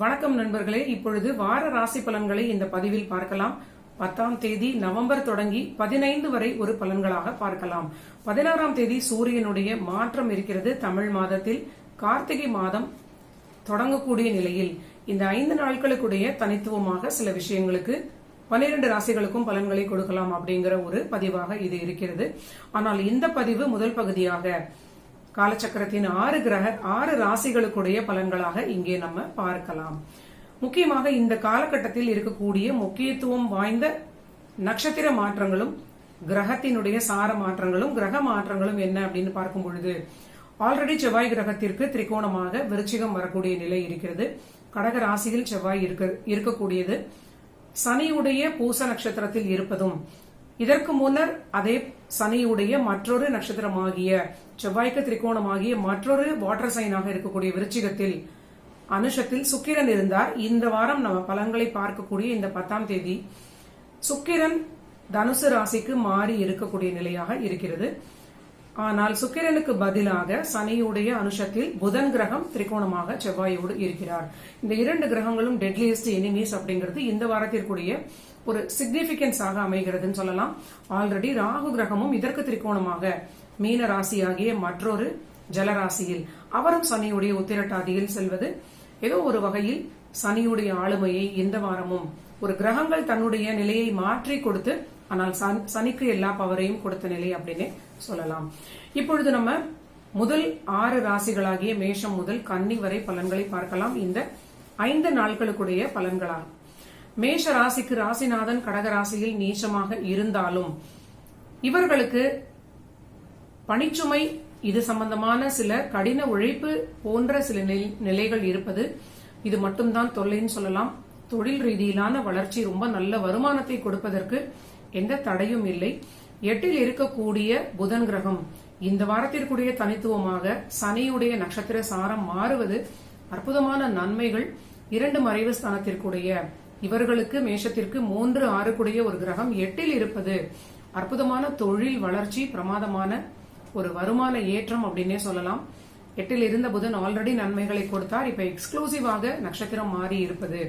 வணக்கம் நண்பர்களே. இப்பொழுது வார ராசி பலன்களை இந்த பதிவில் பார்க்கலாம். பத்தாம் தேதி நவம்பர் தொடங்கி பதினைந்து வரை ஒரு பலன்களாக பார்க்கலாம். பதினாறாம் தேதி சூரியனுடைய மாற்றம் இருக்கிறது தமிழ் மாதத்தில். கார்த்திகை மாதம் தொடங்கக்கூடிய நிலையில். இந்த ஐந்து நாட்களுக்குடைய தனித்துவமாக சில விஷயங்களுக்கு பன்னிரண்டு ராசிகளுக்கும் பலன்களை கொடுக்கலாம் அப்படிங்கிற ஒரு பதிவாக இது இருக்கிறது. ஆனால் இந்த பதிவு முதல் பகுதியாக காலச்சக்கரத்தின் ஆறு கிரக ஆறு ராசிகளுக்குடைய பலன்களாக இங்கே நம்ம பார்க்கலாம். முக்கியமாக இந்த காலகட்டத்தில் இருக்கக்கூடிய முக்கியத்துவம் வாய்ந்த நட்சத்திர மாற்றங்களும் கிரகத்தினுடைய சார மாற்றங்களும் கிரக மாற்றங்களும் என்ன அப்படின்னு பார்க்கும் பொழுது ஆல்ரெடி செவ்வாய் கிரகத்திற்கு திரிகோணமாக விருச்சிகம் வரக்கூடிய நிலை இருக்கிறது. கடக ராசியில் செவ்வாய் இருக்க இருக்கக்கூடியது. சனியுடைய பூச நட்சத்திரத்தில் இருப்பதும் இதற்கு முன்னர் அதே சனியுடைய மற்றொரு நட்சத்திரமாகிய செவ்வாய்க்கு திரிகோணமாகிய மற்றொரு வாட்டர் சைனாக இருக்கக்கூடிய விருச்சிகத்தில் அனுஷத்தில் சுக்கிரன் இருந்தார். இந்த வாரம் நம்ம பலன்களை பார்க்கக்கூடிய இந்த பத்தாம் தேதி சுக்கிரன் தனுசு ராசிக்கு மாறி இருக்கக்கூடிய நிலையாக இருக்கிறது. ஆனால் சுக்கிரனுக்கு பதிலாக சனியுடைய அனுஷத்தில் புதன் கிரகம் திரிகோணமாக செவ்வாயோடு இருக்கிறார். இந்த இரண்டு கிரகங்களும் டெட்லியஸ்ட் எனிமீஸ் அப்படிங்கிறது இந்த வாரத்திற்குரிய ஒரு சிக்னிபிகன்ஸாக அமைகிறதுன்னு சொல்லலாம். ஆல்ரெடி ராகு கிரகமும் இதற்கு திரிகோணமாக. மீன ராசியாகிய மற்றொரு ஜலராசியில். அவரும் சனியுடைய உத்திரட்டாதியில் செல்வது. ஏதோ ஒரு வகையில் சனியுடைய ஆளுமையை இந்த வாரமும். ஒரு கிரகங்கள் தன்னுடைய நிலையை மாற்றி கொடுத்து ஆனால் சனிக்கு எல்லா பவரையும் கொடுத்த நிலை அப்படின்னு சொல்லலாம். இப்பொழுது நம்ம முதல் ஆறு ராசிகளாகிய மேஷம் முதல் கன்னி வரை பலன்களை பார்க்கலாம். இந்த ஐந்து நாட்களுக்குடைய பலன்களாகும் மேஷ ராசிக்கு ராசிநாதன் கடக ராசியில் நீச்சமாக இருந்தாலும் இவர்களுக்கு பணிச்சுமை இது சம்பந்தமான சில கடின உழைப்பு போன்ற சில நிலைகள் இருப்பது இது மட்டும்தான் தொல்லைன்னு சொல்லலாம். தொழில் ரீதியிலான வளர்ச்சி ரொம்ப நல்ல வருமானத்தை கொடுப்பதற்கு எந்த தடையும் இல்லை. எட்டில் இருக்கக்கூடிய புதன் கிரகம் இந்த வாரத்திற்குரிய தனித்துவமாக சனியுடைய நட்சத்திர சாரம் மாறுவது அற்புதமான நன்மைகள். இரண்டு மறைவு ஸ்தானத்திற்குடைய இவர்களுக்கு மேஷத்திற்கு மூன்று ஆறுக்குடைய ஒரு கிரகம் எட்டில் இருப்பது அற்புதமான தொழில் வளர்ச்சி பிரமாதமான ஒரு வருமான ஏற்றம் அப்படின்னே சொல்லலாம். எட்டில் இருந்த புதன் ஆல்ரெடி நன்மைகளை கொடுத்தார். இப்ப எக்ஸ்க்ளூசிவாக நட்சத்திரம் மாறி இருப்பது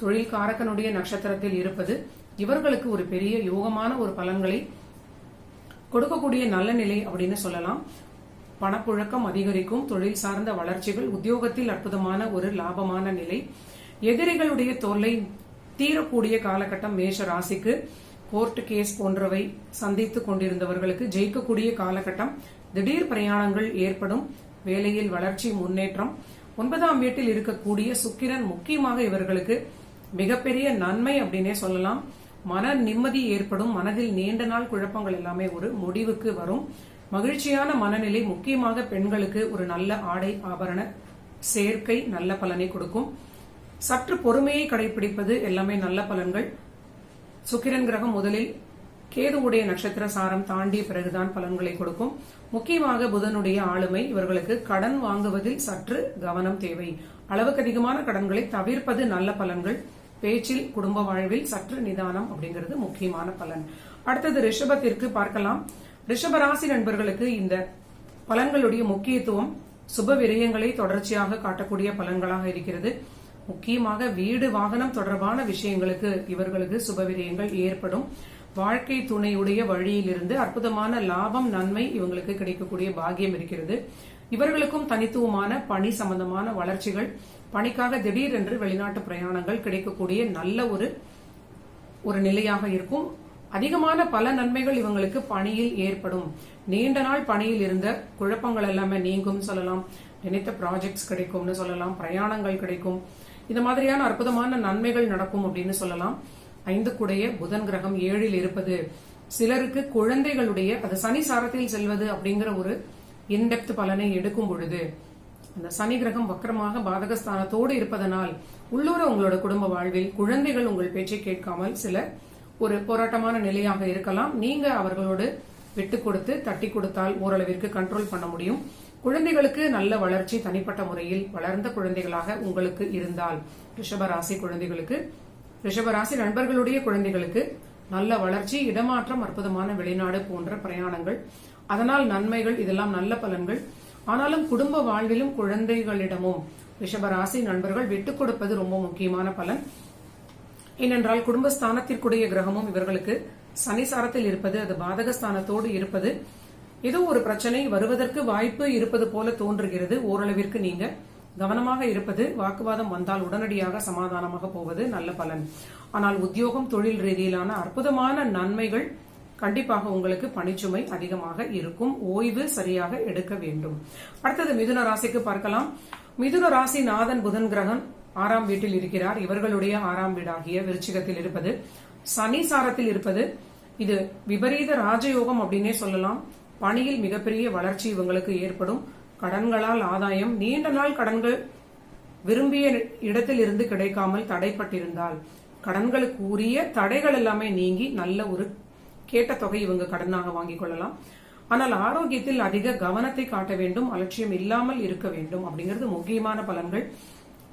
தொழில் காரக்கனுடைய நட்சத்திரத்தில் இருப்பது இவர்களுக்கு ஒரு பெரிய யோகமான ஒரு பலன்களை கொடுக்கக்கூடிய நல்ல நிலை அப்படின்னு சொல்லலாம். பணப்புழக்கம் அதிகரிக்கும் தொழில் சார்ந்த வளர்ச்சிகள் உத்தியோகத்தில் அற்புதமான ஒரு லாபமான நிலை. எதிரிகளுடைய தொல்லை தீரக்கூடிய காலகட்டம் மேஷ ராசிக்கு. கோர்ட் கேஸ் போன்றவை சந்தித்துக் கொண்டிருந்தவர்களுக்கு ஜெயிக்கக்கூடிய காலகட்டம். திடீர் பிரயாணங்கள் ஏற்படும். வேலையில் வளர்ச்சி முன்னேற்றம். ஒன்பதாம் வீட்டில் இருக்கக்கூடிய சுக்கிரன் முக்கியமாக இவர்களுக்கு மிகப்பெரிய நன்மை அப்படின்னே சொல்லலாம். மன நிம்மதி ஏற்படும். மனதில் நீண்ட நாள் குழப்பங்கள் எல்லாமே ஒரு முடிவுக்கு வரும். மகிழ்ச்சியான மனநிலை முக்கியமாக பெண்களுக்கு ஒரு நல்ல ஆடை ஆபரண சேர்க்கை நல்ல பலனை கொடுக்கும். சற்று பொறுமையை கடைபிடிப்பது எல்லாமே நல்ல பலன்கள். சுக்கிரன் கிரகம் முதலில் கேதுவுடைய நட்சத்திர சாரம் தாண்டிய பிறகுதான் பலன்களை கொடுக்கும். முக்கியமாக புதனுடைய ஆளுமை இவர்களுக்கு கடன் வாங்குவதில் சற்று கவனம் தேவை. அளவுக்கு அதிகமான கடன்களை தவிர்ப்பது நல்ல பலன்கள். பேச்சில் குடும்ப வாழ்வில் சற்று நிதானம் அப்படிங்கிறது முக்கியமான பலன். அடுத்தது ரிஷபத்திற்கு பார்க்கலாம். ரிஷபராசி நண்பர்களுக்கு இந்த பலன்களுடைய முக்கியத்துவம் சுப விரயங்களை தொடர்ச்சியாக காட்டக்கூடிய பலன்களாக இருக்கிறது. முக்கியமாக வீடு வாகனம் தொடர்பான விஷயங்களுக்கு இவர்களுக்கு சுபவிரியங்கள் ஏற்படும். வாழ்க்கை துணையுடைய வழியிலிருந்து அற்புதமான லாபம் நன்மை இவங்களுக்கு கிடைக்கக்கூடிய பாக்கியம் இருக்கிறது. இவர்களுக்கும் தனித்துவமான பணி சம்பந்தமான வளர்ச்சிகள் பணிக்காக திடீரென்று வெளிநாட்டு பிரயாணங்கள் கிடைக்கக்கூடிய நல்ல ஒரு ஒரு நிலையாக இருக்கும். அதிகமான பல நன்மைகள் இவங்களுக்கு பணியில் ஏற்படும். நீண்ட நாள் பணியில் இருந்த குழப்பங்கள் எல்லாமே நீங்கும் சொல்லலாம். நினைத்த ப்ராஜெக்ட்ஸ் கிடைக்கும்னு சொல்லலாம். பிரயாணங்கள் கிடைக்கும். இந்த மாதிரியான அற்புதமான நன்மைகள் நடக்கும் அப்படின்னு சொல்லலாம். ஐந்து கூடைய புதன் கிரகம் ஏழில் இருப்பது. சிலருக்கு குழந்தைகளுடைய அது சனி சாரத்தில் செல்வது அப்படிங்கிற ஒரு இன்டெப்த் பலனை எடுக்கும் பொழுது அந்த சனி கிரகம் வக்கரமாக பாதகஸ்தானத்தோடு இருப்பதனால் உள்ளூர உங்களோட குடும்ப வாழ்வில் குழந்தைகள் உங்கள் பேச்சை கேட்காமல் சில ஒரு போராட்டமான நிலையாக இருக்கலாம். நீங்க அவர்களோடு விட்டு கொடுத்து தட்டி கொடுத்தால் ஓரளவிற்கு கண்ட்ரோல் பண்ண முடியும். குழந்தைகளுக்கு நல்ல வளர்ச்சி தனிப்பட்ட முறையில் வளர்ந்த குழந்தைகளாக உங்களுக்கு இருந்தால் ரிஷபராசி குழந்தைகளுக்கு ரிஷபராசி நண்பர்களுடைய குழந்தைகளுக்கு நல்ல வளர்ச்சி இடமாற்றம் அற்புதமான வெளிநாடு போன்ற பிரயாணங்கள் அதனால் நன்மைகள் இதெல்லாம் நல்ல பலன்கள். ஆனாலும் குடும்ப வாழ்விலும் குழந்தைகளிடமும் ரிஷபராசி நண்பர்கள் விட்டுக் கொடுப்பது ரொம்ப முக்கியமான பலன். ஏனென்றால் குடும்பஸ்தானத்திற்குடைய கிரகமும் இவர்களுக்கு சனிசாரத்தில் இருப்பது அது பாதகஸ்தானத்தோடு இருப்பது. ஏதோ ஒரு பிரச்சனை. வருவதற்கு வாய்ப்பு இருப்பது போல தோன்றுகிறது. ஓரளவிற்கு நீங்க கவனமாக இருப்பது வாக்குவாதம் வந்தால் உடனடியாக சமாதானமாக போவது நல்ல பலன். ஆனால் உத்தியோகம் தொழில் ரீதியிலான அற்புதமான நன்மைகள் கண்டிப்பாக உங்களுக்கு பணிச்சுமை அதிகமாக இருக்கும். ஓய்வு சரியாக எடுக்க வேண்டும். அடுத்தது மிதுன ராசிக்கு பார்க்கலாம். மிதுன ராசி நாதன் புதன் கிரகன் ஆறாம் வீட்டில் இருக்கிறார். இவர்களுடைய ஆறாம் வீடாகிய விருச்சிகத்தில் இருப்பது சனி சாரத்தில் இருப்பது இது விபரீத ராஜயோகம் அப்படின்னே சொல்லலாம். பணியில் மிகப்பெரிய வளர்ச்சி இவங்களுக்கு ஏற்படும். கடன்களால் ஆதாயம். நீண்ட நாள் கடன்கள் விரும்பிய இடத்தில் இருந்து கிடைக்காமல் தடைப்பட்டிருந்தால் கடன்களுக்கு உரிய தடைகள் எல்லாமே நீங்கி நல்ல ஒரு கேட்ட தொகை இவங்க கடனாக வாங்கிக் கொள்ளலாம். ஆனால் ஆரோக்கியத்தில் அதிக கவனத்தை காட்ட வேண்டும் அலட்சியம் இல்லாமல் இருக்க வேண்டும் அப்படிங்கிறது முக்கியமான பலன்கள்.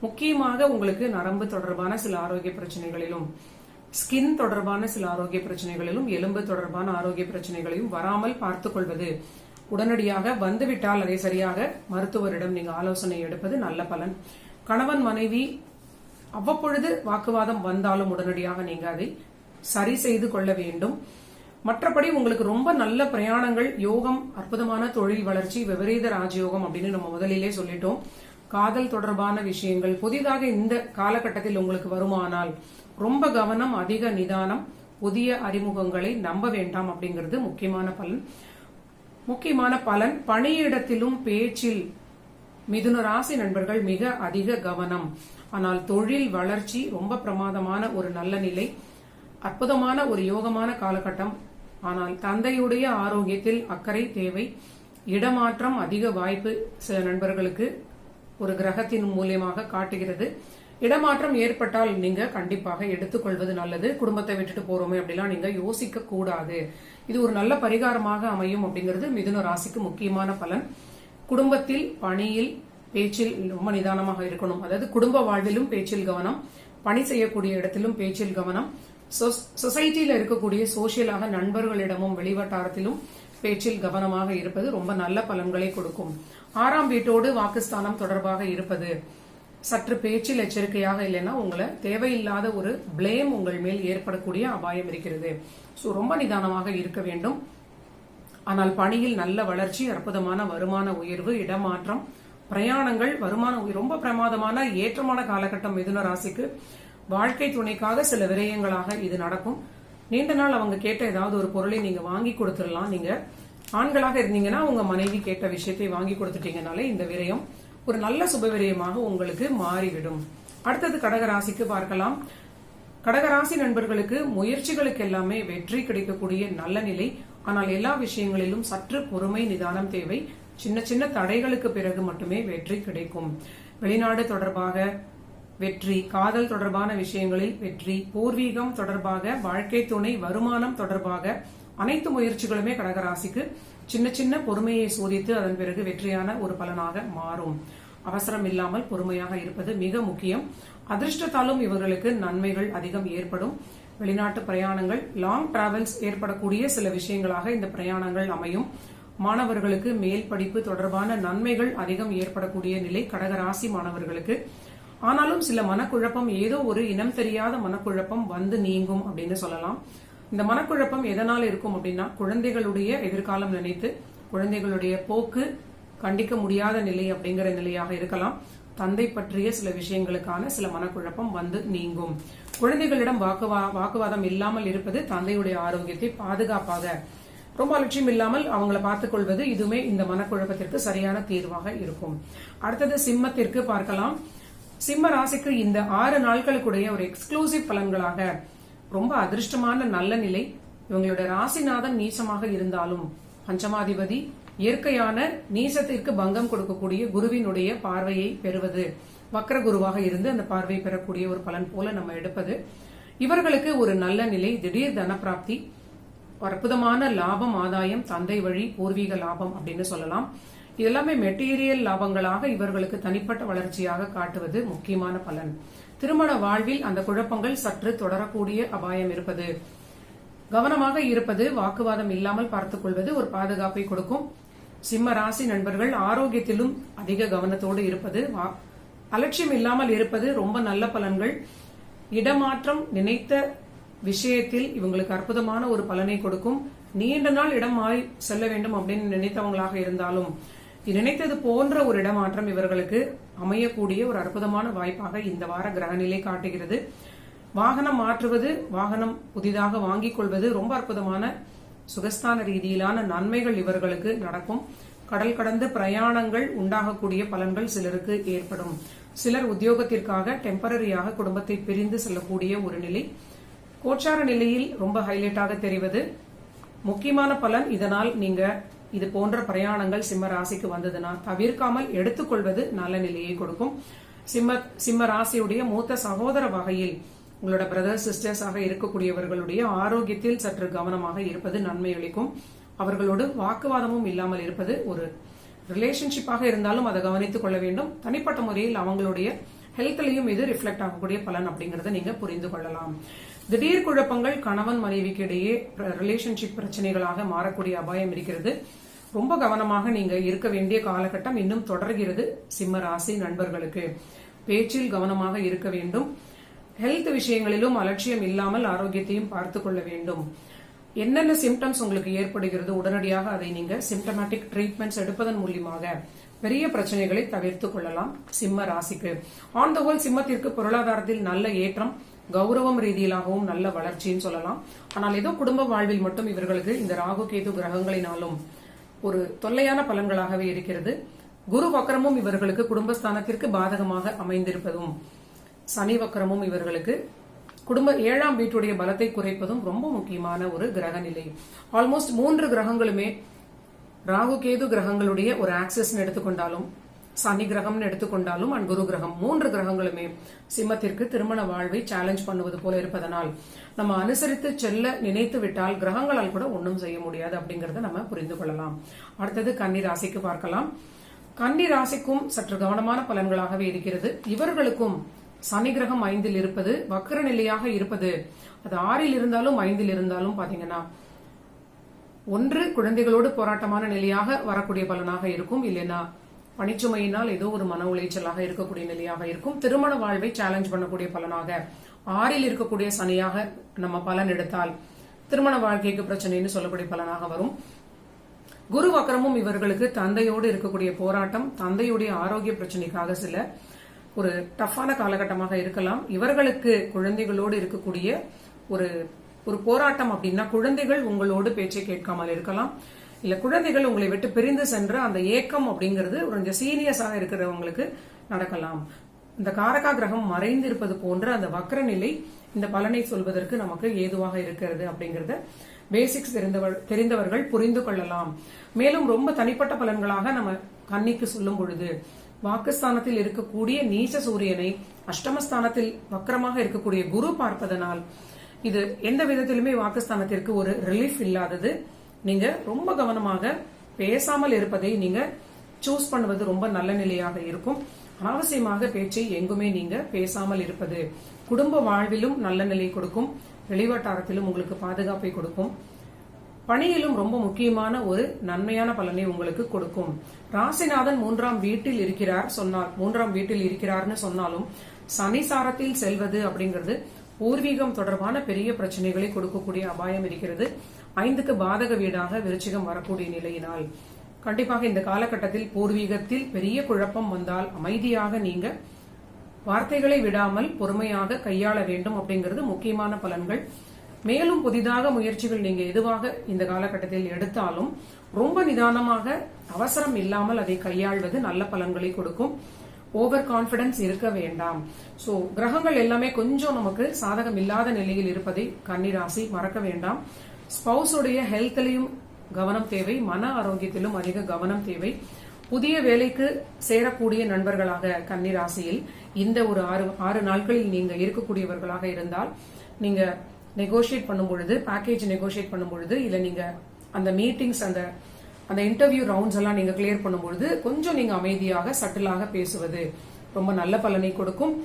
முக்கியமாக உங்களுக்கு நரம்பு தொடர்பான சில ஆரோக்கிய பிரச்சனைகளிலும் ஸ்கின் தொடர்பான சில ஆரோக்கிய பிரச்சனைகளிலும் எலும்பு தொடர்பான ஆரோக்கிய பிரச்சனைகளையும் வராமல் பார்த்துக் கொள்வது உடனடியாக வந்துவிட்டால் அதை சரியாக மருத்துவரிடம் நீங்க ஆலோசனை எடுப்பது நல்ல பலன். கணவன் மனைவி அவ்வப்பொழுது வாக்குவாதம் வந்தாலும் உடனடியாக நீங்க அதை சரி செய்து கொள்ள வேண்டும். மற்றபடி உங்களுக்கு ரொம்ப நல்ல பிரயாணங்கள் யோகம் அற்புதமான தொழில் வளர்ச்சி விபரீத ராஜயோகம் அப்படின்னு நம்ம முதலிலே சொல்லிட்டோம். காதல் தொடர்பான விஷயங்கள் புதிதாக இந்த காலகட்டத்தில் உங்களுக்கு வருமானால் ரொம்ப கவனம் அதிக நிதானம் புதிய அறிமுகங்களை நம்ப வேண்டாம் அப்படிங்கிறது முக்கியமான பலன். முக்கியமான பலன் பணியிடத்திலும் பேச்சில் மிதுன ராசி நண்பர்கள் மிக அதிக கவனம். ஆனால் தொழில் வளர்ச்சி ரொம்ப பிரமாதமான ஒரு நல்ல நிலை அற்புதமான ஒரு யோகமான காலகட்டம். ஆனால் தந்தையுடைய ஆரோக்கியத்தில் அக்கறை தேவை இடமாற்றம் அதிக வாய்ப்பு சில நண்பர்களுக்கு ஒரு கிரகத்தின் மூலியமாக காட்டுகிறது. இடமாற்றம் ஏற்பட்டால் நீங்க கண்டிப்பாக எடுத்துக்கொள்வது நல்லது. குடும்பத்தை விட்டுட்டு போறோமே அப்படிலாம் நீங்க யோசிக்க கூடாது இது ஒரு நல்ல பரிகாரமாக அமையும் அப்படிங்கிறது மிதுன ராசிக்கு முக்கியமான பலன். குடும்பத்தில் பணியில் பேச்சில் ரொம்ப நிதானமாக இருக்கணும். அதாவது குடும்ப வாழ்விலும் பேச்சில் கவனம் பணி செய்யக்கூடிய இடத்திலும் பேச்சில் கவனம். சொசைட்டியில இருக்கக்கூடிய சோசியலாக நண்பர்களிடமும் வெளிவட்டாரத்திலும் பேச்சில் கவனமாக இருப்பது ரொம்ப நல்ல பலன்களை கொடுக்கும். ஆறாம் வீட்டோடு வாக்குஸ்தானம் தொடர்பாக இருப்பது. சற்று பேச்சில் எச்சரிக்கையாக இல்லைன்னா உங்களை தேவையில்லாத ஒரு பிளேம் உங்கள் மேல் ஏற்படக்கூடிய அபாயம் இருக்கிறது. ஸோ ரொம்ப நிதானமாக இருக்க வேண்டும். ஆனால் பணியில் நல்ல வளர்ச்சி அற்புதமான வருமான உயர்வு இடமாற்றம் பிரயாணங்கள் வருமான ரொம்ப பிரமாதமான ஏற்றமான காலகட்டம் மிதுன ராசிக்கு வாழ்க்கை துணைக்காக சில விரயங்களாக இது நடக்கும். நீண்ட நாள் அவங்க கேட்ட ஏதாவது ஒரு பொருளை நீங்க வாங்கி கொடுத்துடலாம். நீங்க ஆண்களாக இருந்தீங்கன்னா உங்க மனைவி கேட்ட விஷயத்தை வாங்கி கொடுத்துட்டீங்கனாலே இந்த விரயம் ஒரு நல்ல சுபவிரயமாக உங்களுக்கு மாறிவிடும். அடுத்தது கடகராசிக்கு பார்க்கலாம். கடகராசி நண்பர்களுக்கு முயற்சிகளுக்கு எல்லாமே வெற்றி கிடைக்கக்கூடிய நல்ல நிலை. ஆனால் எல்லா விஷயங்களிலும் சற்று பொறுமை நிதானம் தேவை. சின்ன சின்ன தடைகளுக்கு பிறகு மட்டுமே வெற்றி கிடைக்கும். வெளிநாடு தொடர்பாக வெற்றி காதல் தொடர்பான விஷயங்களில் வெற்றி பூர்வீகம் தொடர்பாக வாழ்க்கை துணை வருமானம் தொடர்பாக அனைத்து முயற்சிகளுமே கடகராசிக்கு சின்ன சின்ன பொறுமையை சோதித்து அதன் பிறகு வெற்றியான ஒரு பலனாக மாறும். அவசரம் இல்லாமல் பொறுமையாக இருப்பது மிக முக்கியம். அதிர்ஷ்டத்தாலும் இவர்களுக்கு நன்மைகள் அதிகம் ஏற்படும். வெளிநாட்டு பிரயாணங்கள் லாங் டிராவல்ஸ் ஏற்படக்கூடிய சில விஷயங்களாக இந்த பிரயாணங்கள் அமையும். மாணவர்களுக்கு மேல் படிப்பு தொடர்பான நன்மைகள் அதிகம் ஏற்படக்கூடிய நிலை கடகராசி மாணவர்களுக்கு. ஆனாலும் சில மனக்குழப்பம் ஏதோ ஒரு இனம் தெரியாத மனக்குழப்பம் வந்து நீங்கும் அப்படின்னு சொல்லலாம். இந்த மனக்குழப்பம் எதனால் இருக்கும் அப்படின்னா குழந்தைகளுடைய எதிர்காலம் நினைத்து குழந்தைகளுடைய போக்கு கண்டிக்க முடியாத நிலை அப்படிங்கிற நிலையாக இருக்கலாம். தந்தை பற்றிய சில விஷயங்களுக்கான சில மனக்குழப்பம் வந்து நீங்கும். குழந்தைகளிடம் வாக்குவா வாக்குவாதம் இல்லாமல் இருப்பது தந்தையுடைய ஆரோக்கியத்தை பாதுகாப்பாக ரொம்ப அலட்சியம் இல்லாமல் அவங்கள பார்த்துக் கொள்வது இதுவுமே இந்த மனக்குழப்பத்திற்கு சரியான தீர்வாக இருக்கும். அடுத்தது சிம்மத்திற்கு பார்க்கலாம். சிம்ம ராசிக்கு இந்த ஆறு நாட்களுக்குடைய ஒரு எக்ஸ்க்ளூசிவ் பலன்களாக ரொம்ப அதிர்ஷ்டமான நல்ல நிலை. இவங்களோட ராசிநாதன் நீச்சமாக இருந்தாலும் பஞ்சமாதிபதி இயற்கையான நீசத்திற்கு பங்கம் கொடுக்கக்கூடிய குருவினுடைய பார்வையை பெறுவது. வக்கர குருவாக இருந்து அந்த பார்வை பெறக்கூடிய ஒரு பலன் போல நம்ம எடுப்பது. இவர்களுக்கு ஒரு நல்ல நிலை திடீர் தனப்பிராப்தி அற்புதமான லாபம் ஆதாயம் தந்தை வழி பூர்வீக லாபம் அப்படின்னு சொல்லலாம். இதெல்லாமே மெட்டீரியல் லாபங்களாக இவர்களுக்கு தனிப்பட்ட வளர்ச்சியாக காட்டுவது முக்கியமான பலன். திருமண வாழ்வில் அந்த குழப்பங்கள் சற்று தொடரக்கூடிய அபாயம் இருப்பது. கவனமாக இருப்பது வாக்குவாதம் இல்லாமல் பார்த்துக் கொள்வது ஒரு பாதுகாப்பை கொடுக்கும். சிம்ம ராசி நண்பர்கள் ஆரோக்கியத்திலும் அதிக கவனத்தோடு இருப்பது அலட்சியம் இல்லாமல் இருப்பது ரொம்ப நல்ல பலன்கள். இடமாற்றம் நினைத்த விஷயத்தில் இவங்களுக்கு அற்புதமான ஒரு பலனை கொடுக்கும். நீண்ட நாள் இடம் மாறி செல்ல வேண்டும் அப்படின்னு நினைத்தவங்களாக இருந்தாலும் நினைத்தது போன்ற ஒரு இடமாற்றம் இவர்களுக்கு அமையக்கூடிய ஒரு அற்புதமான வாய்ப்பாக இந்த வார கிரகநிலை காட்டுகிறது. வாகனம் மாற்றுவது வாகனம் புதிதாக வாங்கிக் கொள்வது ரொம்ப அற்புதமான சுகஸ்தான ரீதியிலான நன்மைகள் இவர்களுக்கு நடக்கும். கடல் கடந்த பிரயாணங்கள் உண்டாகக்கூடிய பலன்கள் சிலருக்கு ஏற்படும். சிலர் உத்தியோகத்திற்காக டெம்பரரியாக குடும்பத்தை பிரிந்து செல்லக்கூடிய ஒரு நிலை. கோச்சார நிலையில் ரொம்ப ஹைலைட்டாக தெரிவது. முக்கியமான பலன் இதனால் நீங்க இது போன்ற பிரயாணங்கள் சிம்ம ராசிக்கு வந்ததுன்னா தவிர்க்காமல் எடுத்துக்கொள்வது நல்ல நிலையை கொடுக்கும். சிம்ம சிம்ம ராசியுடைய மூத்த சகோதர வகையில் உங்களோட பிரதர் சிஸ்டர்ஸாக இருக்கக்கூடியவர்களுடைய ஆரோக்கியத்தில் சற்று கவனமாக இருப்பது நன்மை அளிக்கும். அவர்களோடு வாக்குவாதமும் இல்லாமல் இருப்பது ஒரு ரிலேஷன்ஷிப்பாக இருந்தாலும் அதை கவனித்துக் கொள்ள வேண்டும். தனிப்பட்ட முறையில் அவங்களுடைய ஹெல்த்லையும் இது ரிஃப்ளெக்ட் ஆகக்கூடிய பலன் அப்படிங்கறத நீங்க புரிந்து கொள்ளலாம். திடீர் குழப்பங்கள் கணவன் மனைவிக்கு இடையே ரிலேஷன்ஷிப் பிரச்சனைகளாக மாறக்கூடிய அபாயம் இருக்கிறது. ரொம்ப கவனமாக நீங்க இருக்க வேண்டிய காலகட்டம் இன்னும் தொடர்கிறது சிம்ம ராசி நண்பர்களுக்கு. பேச்சில் கவனமாக இருக்க வேண்டும். ஹெல்த் விஷயங்களிலும் அலட்சியம் இல்லாமல் ஆரோக்கியத்தையும் பார்த்து கொள்ள வேண்டும். என்னென்ன சிம்டம்ஸ் உங்களுக்கு ஏற்படுகிறது உடனடியாக அதை நீங்க சிம்டமேட்டிக் ட்ரீட்மெண்ட்ஸ் எடுப்பதன் மூலியமாக பெரிய பிரச்சனைகளை தவிர்த்து கொள்ளலாம் சிம்ம ராசிக்கு. ஆன் த ஹோல் சிம்மத்திற்கு பொருளாதாரத்தில் நல்ல ஏற்றம் கௌரவம் ரீதியிலாகவும் நல்ல வளர்ச்சின்னு சொல்லலாம். ஆனால் ஏதோ குடும்ப வாழ்வில் மட்டும் இவர்களுக்கு இந்த ராகு கேது கிரகங்களினாலும் ஒரு தொல்லையான பலன்களாகவே இருக்கிறது. குரு வக்கரமும் இவர்களுக்கு குடும்பஸ்தானத்திற்கு பாதகமாக அமைந்திருப்பதும் சனி வக்கரமும் இவர்களுக்கு குடும்ப ஏழாம் வீட்டுடைய பலத்தை குறைப்பதும் ரொம்ப முக்கியமான ஒரு கிரக நிலை. ஆல்மோஸ்ட் மூன்று கிரகங்களுமே ராகு கேது கிரகங்களுடைய ஒரு ஆக்சஸ் எடுத்துக்கொண்டாலும் சனி கிரகம்னு எடுத்துக்கொண்டாலும் அண்ட் குரு கிரகம். மூன்று கிரகங்களுமே சிம்மத்திற்கு திருமண வாழ்வை சேலஞ்ச் பண்ணுவது போல இருப்பதனால் நம்ம அனுசரித்து செல்ல நினைத்து விட்டால் கிரகங்களால் கூட ஒன்றும் செய்ய முடியாது அப்படிங்கறத நம்ம புரிந்து கொள்ளலாம். அடுத்தது கன்னி ராசிக்கு பார்க்கலாம். கன்னி ராசிக்கும் சற்று கவனமான பலன்களாகவே இருக்கிறது. இவர்களுக்கும் சனி கிரகம் ஐந்தில் இருப்பது வக்கர நிலையாக இருப்பது. அது ஆறில் இருந்தாலும் ஐந்தில் இருந்தாலும் பாத்தீங்கன்னா ஒன்று குழந்தைகளோடு போராட்டமான நிலையாக வரக்கூடிய பலனாக இருக்கும். இல்லைன்னா பணிச்சுமையினால் ஏதோ ஒரு மன உளைச்சலாக இருக்கக்கூடிய நிலையாக இருக்கும். திருமண வாழ்வை சேலஞ்ச் பண்ணக்கூடிய பலனாக ஆறில் இருக்கக்கூடிய சனியாக நம்ம பலன் எடுத்தால் திருமண வாழ்க்கைக்கு பிரச்சனைன்னு சொல்லக்கூடிய பலனாக வரும். குரு வக்கரமும் இவர்களுக்கு தந்தையோடு இருக்கக்கூடிய போராட்டம் தந்தையுடைய ஆரோக்கிய பிரச்சனைக்காக சில ஒரு டஃப்பான காலகட்டமாக இருக்கலாம். இவர்களுக்கு குழந்தைகளோடு இருக்கக்கூடிய ஒரு ஒரு போராட்டம் அப்படின்னா குழந்தைகள் உங்களோடு பேச்சை கேட்காமல் இருக்கலாம். இல்ல குழந்தைகள் உங்களை விட்டு பிரிந்து சென்ற அந்த ஏக்கம் அப்படிங்கிறது கொஞ்சம் சீரியஸாக இருக்கிறவங்களுக்கு நடக்கலாம். இந்த காரகா கிரகம் மறைந்திருப்பது போன்ற அந்த வக்ர நிலை இந்த பலனை சொல்வதற்கு நமக்கு ஏதுவாக இருக்கிறது அப்படிங்கறத பேசிக்ஸ் தெரிந்தவர் தெரிந்தவர்கள் புரிந்து கொள்ளலாம். மேலும் ரொம்ப தனிப்பட்ட பலன்களாக நம்ம கண்ணிக்கு சொல்லும் பொழுது வாக்குஸ்தானத்தில் இருக்கக்கூடிய நீச்ச சூரியனை அஷ்டமஸ்தானத்தில் வக்கரமாக இருக்கக்கூடிய குரு பார்ப்பதனால் இது எந்த விதத்திலுமே வாக்குஸ்தானத்திற்கு ஒரு ரிலீஃப் இல்லாதது. நீங்க ரொம்ப கவனமாக பேசாமல் இருப்பதை நீங்க சூஸ் பண்ணுவது ரொம்ப நல்ல நிலையாக இருக்கும். அனாவசியமாக பேச்சை எங்குமே நீங்க பேசாமல் இருப்பது. குடும்ப வாழ்விலும் நல்ல நிலை கொடுக்கும். வெளிவட்டாரத்திலும் உங்களுக்கு பாதுகாப்பை கொடுக்கும். பணியிலும் ரொம்ப முக்கியமான ஒரு நன்மையான பலனை உங்களுக்கு கொடுக்கும். ராசிநாதன் மூன்றாம் வீட்டில் இருக்கிறார் சொன்னால் மூன்றாம் வீட்டில் இருக்கிறார்னு சொன்னாலும் சனிசாரத்தில் செல்வது அப்படிங்கிறது பூர்வீகம் தொடர்பான பெரிய பிரச்சனைகளை கொடுக்கக்கூடிய அபாயம் இருக்கிறது. ஐந்துக்கு பாதக வீடாக விருச்சிகம் வரக்கூடிய நிலையினால். கண்டிப்பாக இந்த காலகட்டத்தில் பூர்வீகத்தில் பெரிய குழப்பம் வந்தால் அமைதியாக நீங்க வார்த்தைகளை விடாமல் பொறுமையாக கையாள வேண்டும் அப்படிங்கிறது முக்கியமான பலன்கள். மேலும் புதிதாக முயற்சிகள் நீங்க எதுவாக இந்த காலகட்டத்தில் எடுத்தாலும் ரொம்ப நிதானமாக அவசரம் இல்லாமல் அதை கையாள்வது நல்ல பலன்களை கொடுக்கும். ஓவர் கான்பிடன்ஸ் இருக்க வேண்டாம். சோ கிரகங்கள் எல்லாமே கொஞ்சம் நமக்கு சாதகம் இல்லாத நிலையில் இருப்பதை கன்னிராசி மறக்க வேண்டாம். ஸ்பௌஸுடைய ஹெல்த்லையும் கவனம் தேவை மன ஆரோக்கியத்திலும் அதிக கவனம் தேவை. புதிய வேலைக்கு சேரக்கூடிய நண்பர்களாக கன்னிராசியில் இந்த ஒரு ஆறு ஆறு நாட்களில் நீங்க இருக்கக்கூடியவர்களாக இருந்தால் நீங்க நெகோஷியேட் பண்ணும் பொழுது பேக்கேஜ் நெகோஷியேட் பண்ணும் பொழுது இல்ல நீங்க அந்த மீட்டிங்ஸ் அந்த அந்த இன்டர்வியூ ரவுண்ட்ஸ் எல்லாம் நீங்க கிளியர் பண்ணும்பொழுது கொஞ்சம் நீங்க அமைதியாக சட்டிலாக பேசுவது ரொம்ப நல்ல பலனை கொடுக்கும்.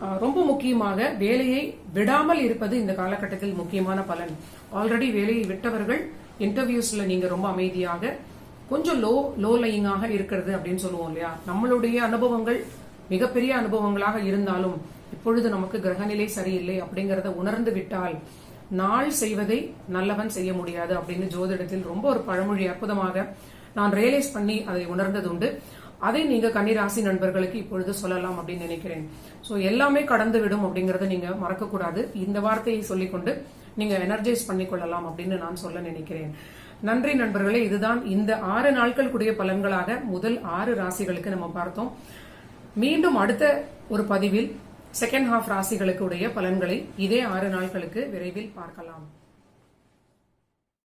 ரொம்ப முக்கியமாக வேலையை விடாமல் இருப்பது இந்த காலகட்டத்தில் முக்கியமான பலன். ஆல்ரெடி வேலையை விட்டவர்கள் இன்டர்வியூஸ்ல நீங்க ரொம்ப அமைதியாக கொஞ்சம் லோ லோ லையிங்காக இருக்கிறது அப்படின்னு சொல்லுவோம் இல்லையா? நம்மளுடைய அனுபவங்கள் மிகப்பெரிய அனுபவங்களாக இருந்தாலும் இப்பொழுது நமக்கு கிரகநிலை சரியில்லை அப்படிங்கறத உணர்ந்து விட்டால் நாள் செய்வதை நல்லவன் செய்ய முடியாது அப்படின்னு ஜோதிடத்தில் ரொம்ப ஒரு பழமொழி அற்புதமாக நான் ரியலைஸ் பண்ணி அதை உணர்ந்தது உண்டு அதை நீங்க கன்னிராசி நண்பர்களுக்கு இப்பொழுது சொல்லலாம் அப்படின்னு நினைக்கிறேன். சோ எல்லாமே கடந்து விடும் அப்படிங்கறத நீங்க மறக்கக்கூடாது. இந்த வார்த்தையை சொல்லிக்கொண்டு நீங்க எனர்ஜைஸ் பண்ணிக்கொள்ளலாம் அப்படின்னு நான் சொல்ல நினைக்கிறேன். நன்றி நண்பர்களே இதுதான் இந்த ஆறு நாட்களுக்குரிய பலன்களாக முதல் ஆறு ராசிகளுக்கு நம்ம பார்த்தோம். மீண்டும் அடுத்த ஒரு பதிவில் செகண்ட் ஹாஃப் ராசிகளுக்கு உடைய பலன்களை இதே ஆறு நாட்களுக்கு விரைவில் பார்க்கலாம்.